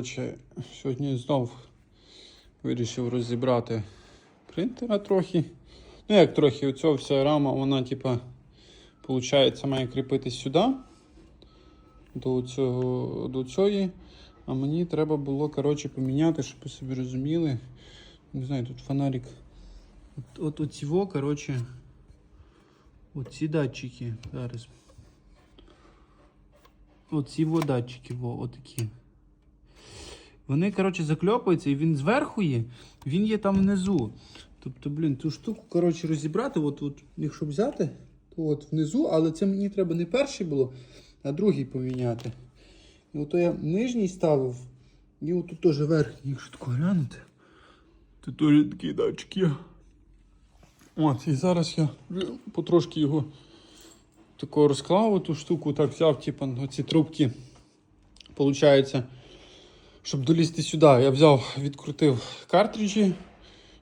коротше, сьогодні знов вирішив розібрати принтера трохи. Ну, як трохи, оця вся рама, вона, типа, виходить, має кріпитись сюди, до, цього, до цієї. А мені треба було, коротше, поміняти, щоб ви собі розуміли. Не знаю, тут фонарик. От, от оці во, коротше, оці датчики. Зараз. Оці датчики, во, отакі. Вони, коротше, закльопуються, і він зверху є, він є там внизу. Тобто, блін, ту штуку, коротше, розібрати, от, от, якщо взяти, то от внизу, але це мені треба не перший було, а другий поміняти. І ото я нижній ставив, і отут теж верхній, якщо тако глянути. Тут теж такий датчик. От, і зараз я потрошки його тако розклав ту штуку, так взяв, типу, оці трубки. Получається, щоб долізти сюди, я взяв, відкрутив картриджі,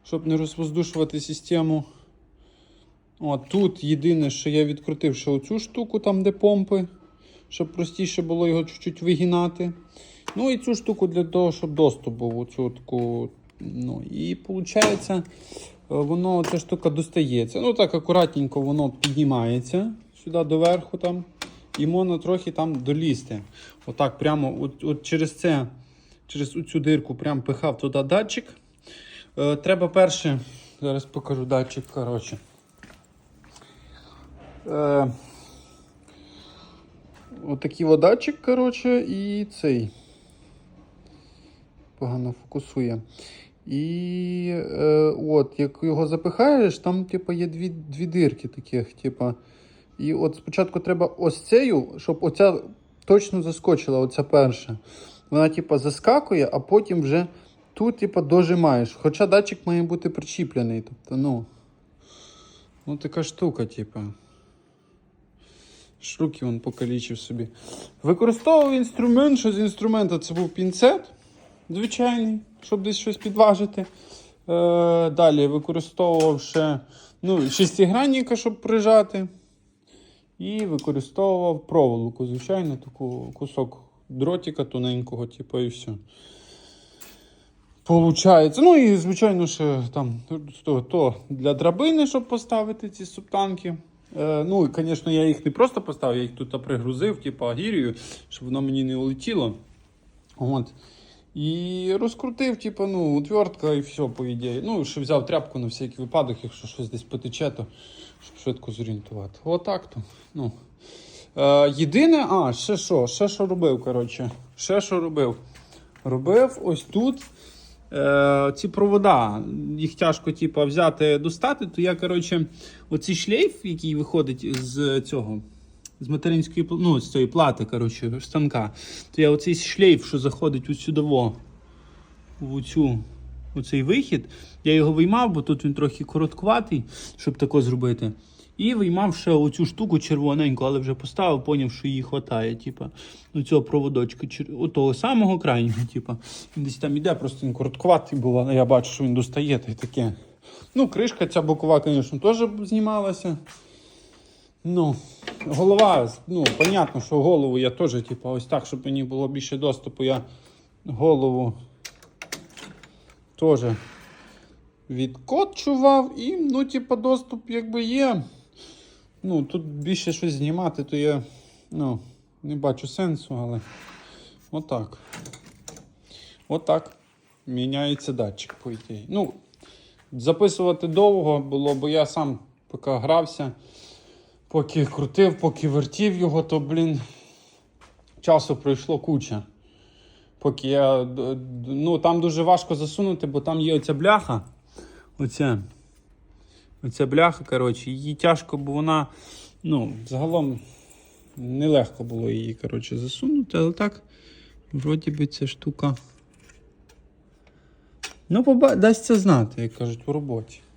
щоб не розвоздушувати систему. От тут єдине, що я відкрутив ще оцю штуку, там де помпи, щоб простіше було його чуть-чуть вигинати. Ну і цю штуку для того, щоб доступ був. Оцю таку. Ну, і виходить, воно ця штука достається. Ну так акуратненько воно піднімається сюди доверху там. І можна трохи там долізти. Отак, прямо от, от через це, через цю дирку прям пихав туди датчик. Е, треба перше, зараз покажу датчик, коротше. Е, Отакий от датчик, коротше, і цей. Погано фокусує. І е, от, як його запихаєш, там типу, є дві, дві дирки таких. Типу. І от спочатку треба ось цею, щоб оця точно заскочила, оця перша. Вона, типу, заскакує, а потім вже тут, типу, дожимаєш. Хоча датчик має бути причіплений. Тобто, ну. Ну, така штука, типу. Шруки він покалічив собі. Використовував інструмент, що з інструмента це був пінцет звичайний, щоб десь щось підважити. Е, далі використовував ще ну, шестигранника, щоб прижати. І використовував проволоку, звичайно, таку кусок дротика тоненького, типу, і все. Получається. Ну і, звичайно, ще там то, то для драбини, щоб поставити ці субтанки. Е, ну, і, звісно, я їх не просто поставив, я їх тут пригрузив, типу агірію, щоб воно мені не улетіло. От. І розкрутив, типу, ну, отвертка і все, по ідеї. Ну, ще взяв тряпку на всякий випадок, якщо щось десь потече, то щоб швидко зорієнтувати. Отак то. Ну. Е, єдине, а, ще що, ще що робив, коротше. Ще що робив. Робив ось тут е, ці провода. Їх тяжко типу, взяти, достати, то я, коротше, оцей шлейф, який виходить з цього. З материнської ну, з цієї плати, коротше, станка. То я оцей шлейф, що заходить ось сюдово, в цю, оцей вихід, я його виймав, бо тут він трохи короткуватий, щоб тако зробити. І виймав ще оцю штуку червоненьку, але вже поставив, поняв, що її хватає. Типа, ну цього проводочка, отого самого крайнього, типа. Він десь там іде, просто він короткуватий був, але я бачу, що він достає та й таке. Ну, кришка ця бокова, звісно, теж знімалася. Ну, голова, ну, понятно, що голову я теж, типу, ось так, щоб мені було більше доступу, я голову теж відкочував і, ну, типу, доступ якби є. Ну, тут більше щось знімати, то я ну, не бачу сенсу, але отак. Отак міняється датчик, по ідеї. Ну, записувати довго було, бо я сам поки грався. Поки крутив, поки вертів його, то, блін, часу пройшло куча. Поки я. Ну, там дуже важко засунути, бо там є оця бляха. Оця. Оця бляха, коротше, її тяжко, бо вона. Ну, загалом нелегко було її, коротше, засунути, але так, вроді би ця штука. Ну, дасть це знати, як кажуть, у роботі. Ну.